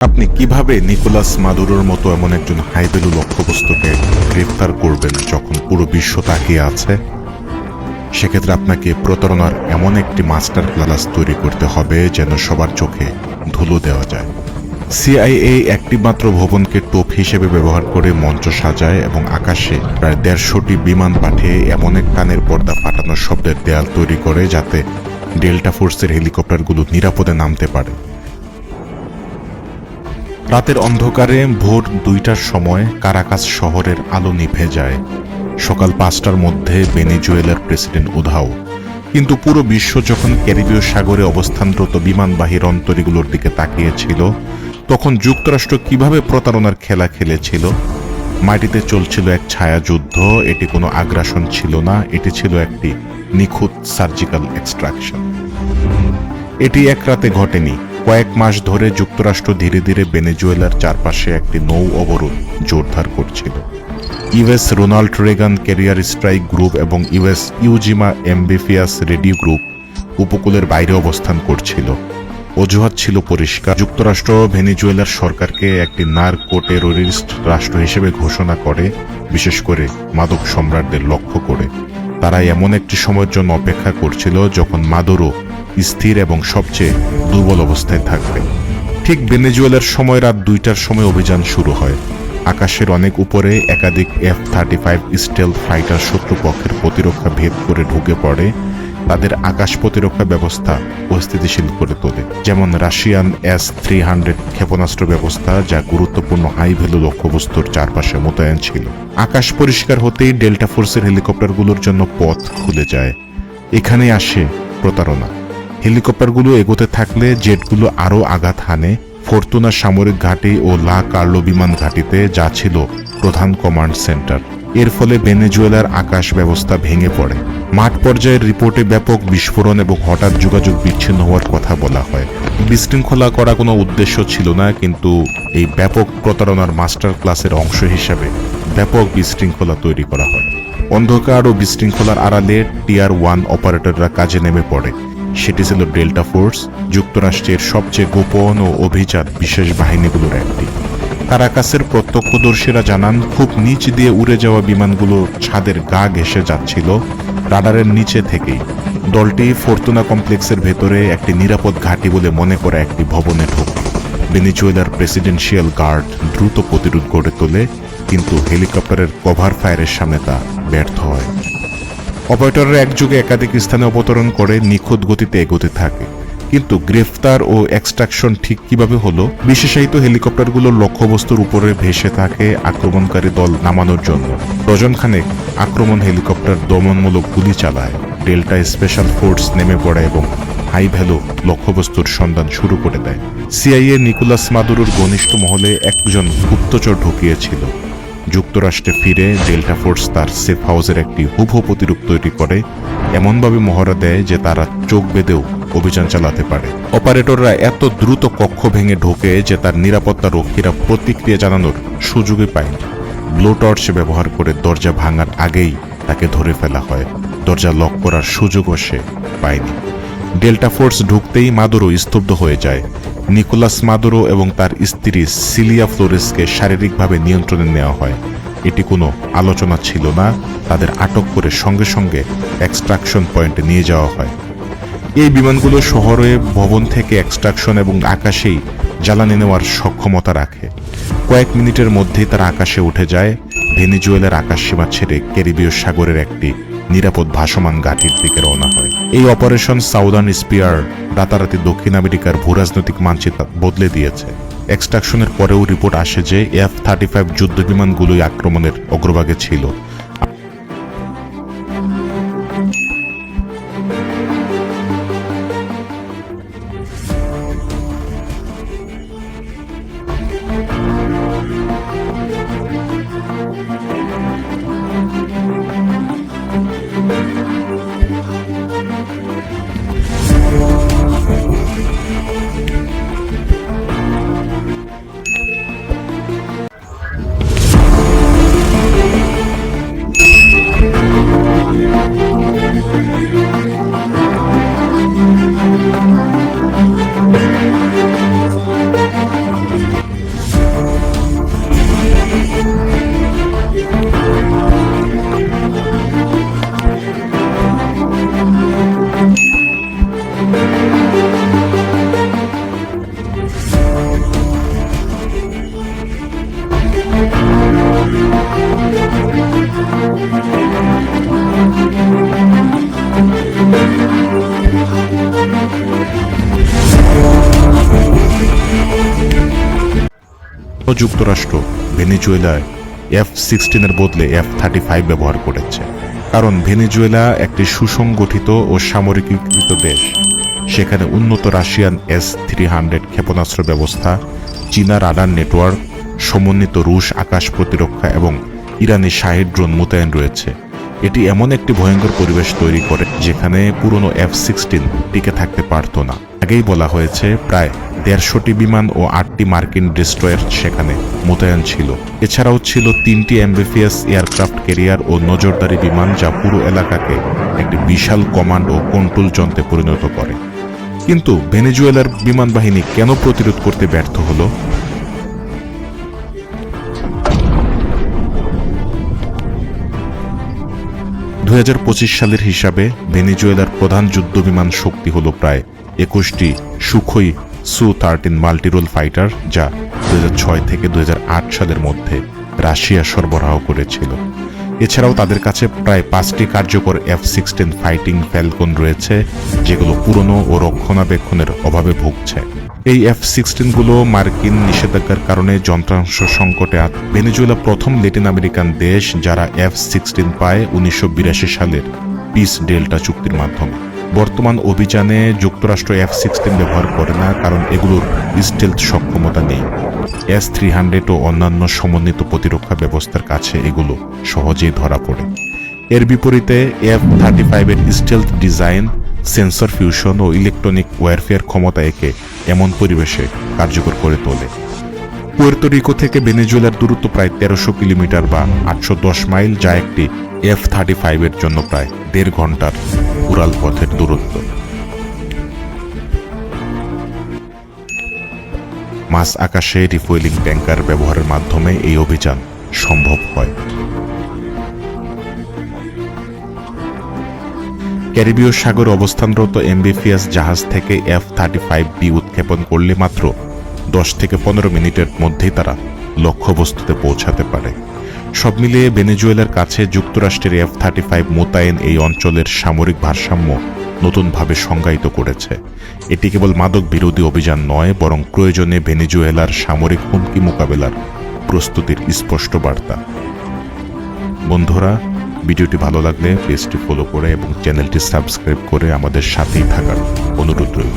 আপনি কীভাবে নিকোলাস মাদুরোর মতো এমন একজন হাইভ্যালু লক্ষ্যবস্তুকে গ্রেফতার করবেন যখন পুরো বিশ্ব তাকিয়ে আছে? সেক্ষেত্রে আপনাকে প্রতারণার এমন একটি মাস্টার ক্লাস তৈরি করতে হবে যেন সবার চোখে ধুলো দেওয়া যায়। সিআইএ একটি মাত্র ভবনকে টোপ হিসেবে ব্যবহার করে মঞ্চ সাজায় এবং আকাশে প্রায় দেড়শোটি বিমান পাঠিয়ে এমন এক কানের পর্দা ফাটানোর শব্দের দেয়াল তৈরি করে যাতে ডেল্টা ফোর্সের হেলিকপ্টারগুলো নিরাপদে নামতে পারে। রাতের অন্ধকারে ভোর দুইটার সময় কারাকাস শহরের আলো নিভে যায়। সকাল পাঁচটার মধ্যে বেনিজুয়েলার প্রেসিডেন্ট উধাও। কিন্তু পুরো বিশ্ব যখন ক্যারিবীয় সাগরে অবস্থানরত বিমানবাহী রন্তরীগুলোর দিকে তাকিয়েছিল, তখন যুক্তরাষ্ট্র কীভাবে প্রতারণার খেলা খেলেছিল, মাটিতে চলছিল এক ছায়াযুদ্ধ, এটি কোনো আগ্রাসন ছিল না, এটি ছিল একটি নিখুঁত সার্জিক্যাল এক্সট্রাকশন। এটি এক রাতে ঘটেনি কয়েক মাস ধরে যুক্তরাষ্ট্র ধীরে ধীরে বেনেজুয়েলার চারপাশে একটি নৌ অবরোধ জোরদার করছিল। US Ronald Reagan carrier strike group এবং US Iwo Jima amphibious ready group উপকূলের বাইরে অবস্থান করছিল। অজুহাত ছিল পরিষ্কার। যুক্তরাষ্ট্র ভেনিজুয়েলার সরকারকে একটি নার্কো টেরোরিস্ট রাষ্ট্র হিসেবে ঘোষণা করে, বিশেষ করে মাদক সম্রাটদের লক্ষ্য করে। তারা এমন একটি সময়ের জন্য অপেক্ষা করছিল যখন মাদুরো স্থির এবং সবচেয়ে দুর্বল অবস্থায় থাকবে। ঠিক ভেনেজুয়েলার সময় রাত দুইটার সময় অভিযান শুরু হয়। আকাশের অনেক উপরে একাধিক F thirty five stealth fighter শত্রুপক্ষের প্রতিরক্ষা ভেদ করে ঢুকে পড়ে, তাদের আকাশ প্রতিরক্ষা ব্যবস্থা অস্থিতিশীল করে তোলে। যেমন রাশিয়ান এস থ্রি হান্ড্রেড ক্ষেপণাস্ত্র ব্যবস্থা, যা গুরুত্বপূর্ণ হাই ভ্যালু লক্ষ্যবস্তুর চারপাশে মোতায়েন ছিল। আকাশ পরিষ্কার হতেই ডেল্টা ফোর্সের হেলিকপ্টারগুলোর জন্য পথ খুলে যায়। এখানে আসে প্রতারণা। হেলিকপ্টারগুলো এগোতে থাকলে জেটগুলো আরও আঘাত হানে। ফরতুনা সামরিক ঘাঁটি ও লা কার্লো বিমান ঘাঁটিতে যা ছিল প্রধান কমান্ড সেন্টার। এর ফলে ভেনেজুয়েলার আকাশ ব্যবস্থা ভেঙে পড়ে। মাঠ পর্যায়ের রিপোর্টে ব্যাপক বিস্ফোরণ এবং হঠাৎ যোগাযোগ বিচ্ছিন্ন হওয়ার কথা বলা হয়। বিশৃঙ্খলা করা কোনো উদ্দেশ্য ছিল না, কিন্তু এই ব্যাপক প্রতারণার মাস্টার ক্লাসের অংশ হিসাবে ব্যাপক বিশৃঙ্খলা তৈরি করা হয়। অন্ধকার ও বিশৃঙ্খলার আড়ালে টিয়ার ওয়ান অপারেটররা কাজে নেমে পড়ে। সেটি ছিল ডেল্টা ফোর্স যুক্তরাষ্ট্রের সবচেয়ে গোপন ও অভিজাত বিশেষ বাহিনীগুলোর একটি। কারাকাসের প্রত্যক্ষদর্শীরা জানান, খুব নিচ দিয়ে উড়ে যাওয়া বিমানগুলো ছাদের গা ঘেসে যাচ্ছিল, রাডারের নিচে থেকেই। দলটি ফোর্তুনা কমপ্লেক্সের ভেতরে একটি নিরাপদ ঘাঁটি বলে মনে করা একটি ভবনে ঢোকে। ভেনিজুয়েলার প্রেসিডেন্সিয়াল গার্ড দ্রুত প্রতিরোধ গড়ে তোলে, কিন্তু হেলিকপ্টারের কভার ফায়ারের সামনে তা ব্যর্থ অপারেটররা একযোগে একাধিক স্থানে অবতরণ করে নিখুঁত গতিতে এগোতে থাকে। কিন্তু গ্রেফতার ও এক্সট্রাকশন ঠিক কীভাবে হলো? বিশেষায়িত হেলিকপ্টারগুলো লক্ষ্যবস্তুর উপরে ভেসে থাকে আক্রমণকারী দল নামানোর জন্য। ডজনখানেক আক্রমণ হেলিকপ্টার দমনমূলক গুলি চালায়। ডেল্টা স্পেশাল ফোর্স নেমে পড়ে এবং হাই ভ্যালু লক্ষ্যবস্তুর সন্ধান শুরু করে দেয়। সিআইএ নিকোলাস মাদুরোর ঘনিষ্ঠ মহলে একজন গুপ্তচর ঢুকিয়েছিল। যুক্তরাষ্ট্রে ফিরে ডেল্টা ফোর্স তার সেফ হাউসের একটি হুবহু প্রতিরূপ তৈরি করে, এমনভাবে মহড়া দেয় যে তারা চোখ বেঁধেও অভিযান চালাতে পারে। অপারেটররা এত দ্রুত কক্ষ ভেঙে ঢোকে যে তার নিরাপত্তা রক্ষীরা প্রতিক্রিয়া জানানোর সুযোগই পায়নি। ব্লো টর্চ ব্যবহার করে দরজা ভাঙার আগেই তাকে ধরে ফেলা হয়। দরজা লক করার সুযোগও সে পায়নি। ডেল্টা ফোর্স ঢুকতেই মাদুরো স্তব্ধ হয়ে যায়। নিকোলাস মাদুরো এবং তার স্ত্রী সিলিয়া ফ্লোরেসকে শারীরিকভাবে নিয়ন্ত্রণে নেওয়া হয়। এটি কোনো আলোচনা ছিল না, তাদের আটক করে সঙ্গে সঙ্গে এক্সট্রাকশন পয়েন্টে নিয়ে যাওয়া হয়। এই বিমানগুলো শহরে, ভবন থেকে এক্সট্রাকশন এবং আকাশেই জ্বালানি নেওয়ার সক্ষমতা রাখে। কয়েক মিনিটের মধ্যেই তারা আকাশে উঠে যায়। ভেনিজুয়েলের আকাশ সীমা ছেড়ে ক্যারিবীয় সাগরের একটি নিরাপদ ভাসমান ঘাটির দিকে রওনা হয়। এই অপারেশন সাউদার্ন স্পিয়ার রাতারাতি দক্ষিণ আমেরিকার ভূরাজনৈতিক মানচিত্র বদলে দিয়েছে। এক্সট্রাকশনের পরেও রিপোর্ট আসে যে এফ থার্টি ফাইভ যুদ্ধ বিমানগুলোই আক্রমণের অগ্রভাগে ছিল। যুক্তরাষ্ট্র ভেনিজুয়েলায় এফ সিক্সটিনের বদলে এফ থার্টি ফাইভ ব্যবহার করেছে। কারণ ভেনিজুয়েলা একটি সুসংগঠিত ও সামরিকীকৃত দেশ। সেখানে উন্নত রাশিয়ান এস থ্রি হান্ড্রেড ক্ষেপণাস্ত্র ব্যবস্থা, চীনা রাডার নেটওয়ার্ক, সমন্বিত রুশ আকাশ প্রতিরক্ষা এবং ইরানি শাহিদ ড্রোন মোতায়েন রয়েছে। এটি এমন একটি ভয়ঙ্কর পরিবেশ তৈরি করে যেখানে পুরনো এফ সিক্সটিন টিকে থাকতে পারত না। আগেই বলা হয়েছে, প্রায় দেড়শোটি বিমান ও আটটি মার্কিন ডিস্ট্রয়ার সেখানে মোতায়েন ছিল। এছাড়াও ছিল তিনটি এমবিপিএস এয়ারক্রাফট ক্যারিয়ার ও নজরদারি বিমান যা পুরো এলাকাকে একটি বিশাল কমান্ড ও কন্ট্রোল যন্ত্রে পরিণত করে। কিন্তু ভেনেজুয়েলার বিমান বাহিনী কেন প্রতিরোধ করতে ব্যর্থ হলো? দুই হাজার পঁচিশ সালের হিসাবে ভেনেজুয়েলার প্রধান যুদ্ধবিমান শক্তি হল প্রায় একুশটি সুখই সু থার্টিন মাল্টিরোল ফাইটার যা হাজার ছয় থেকে দু হাজার আট সালের মধ্যে রাশিয়া সরবরাহ করেছিল। এছাড়াও তাদের কাছে প্রায় পাঁচটি কার্যকর এফ সিক্সটিন ফাইটিং ফ্যালকন রয়েছে, যেগুলো পুরনো ও রক্ষণাবেক্ষণের অভাবে ভুগছে। এই এফ সিক্সটিনগুলো মার্কিন নিষেধাজ্ঞার কারণে যন্ত্রাংশ সংকটে ভেনেজুয়েলা প্রথম ল্যাটিন আমেরিকান দেশ যারা এফ সিক্সটিন পায় উনিশশো বিরাশি সালের পিস ডেল্টা চুক্তির মাধ্যমে। বর্তমান অভিযানে যুক্তরাষ্ট্র এফ সিক্সটিন ব্যবহার করে না, কারণ এগুলোর স্টেলথ সক্ষমতা নেই। এস থ্রি হান্ড্রেড ও অন্যান্য সমন্বিত প্রতিরক্ষা ব্যবস্থার কাছে এগুলো সহজেই ধরা পড়ে। এর বিপরীতে এফ থার্টি ফাইভের স্টেলথ ডিজাইন সেন্সর ফিউশন ও ইলেকট্রনিক ওয়ারফেয়ার ক্ষমতা একে এমন পরিবেশে কার্যকর করে তোলে। পুয়ের্তো রিকো থেকে ভেনেজুয়েলার দূরত্ব প্রায় তেরোশো কিলোমিটার বা আটশো দশ মাইল, যা একটি এফ থার্টি ফাইভের জন্য প্রায় দেড় ঘণ্টার উড়াল পথের দূরত্ব। মাছ আকাশে রিফুয়েলিং ট্যাঙ্কার ব্যবহারের মাধ্যমে এই অভিযান সম্ভব হয়। ক্যারিবীয় সাগর অবস্থানরত এমবিপিএস জাহাজ থেকে এফ থার্টি ফাইভ বি উৎক্ষেপণ করলে মাত্র দশ থেকে পনেরো মিনিটের মধ্যেই তারা লক্ষ্যবস্তুতে পৌঁছাতে পারে। সব মিলিয়ে ভেনেজুয়েলার কাছে যুক্তরাষ্ট্রের এফ থার্টি ফাইভ মোতায়েন এই অঞ্চলের সামরিক ভারসাম্য নতুনভাবে সংজ্ঞায়িত করেছে। এটি কেবল মাদক বিরোধী অভিযান নয়, বরং প্রয়োজনে ভেনেজুয়েলার সামরিক হুমকি মোকাবেলার প্রস্তুতির স্পষ্ট বার্তা। বন্ধুরা, ভিডিওটি ভালো লাগলে পেজটি ফলো করে এবং চ্যানেলটি সাবস্ক্রাইব করে আমাদের সাথেই থাকার অনুরোধ রইল।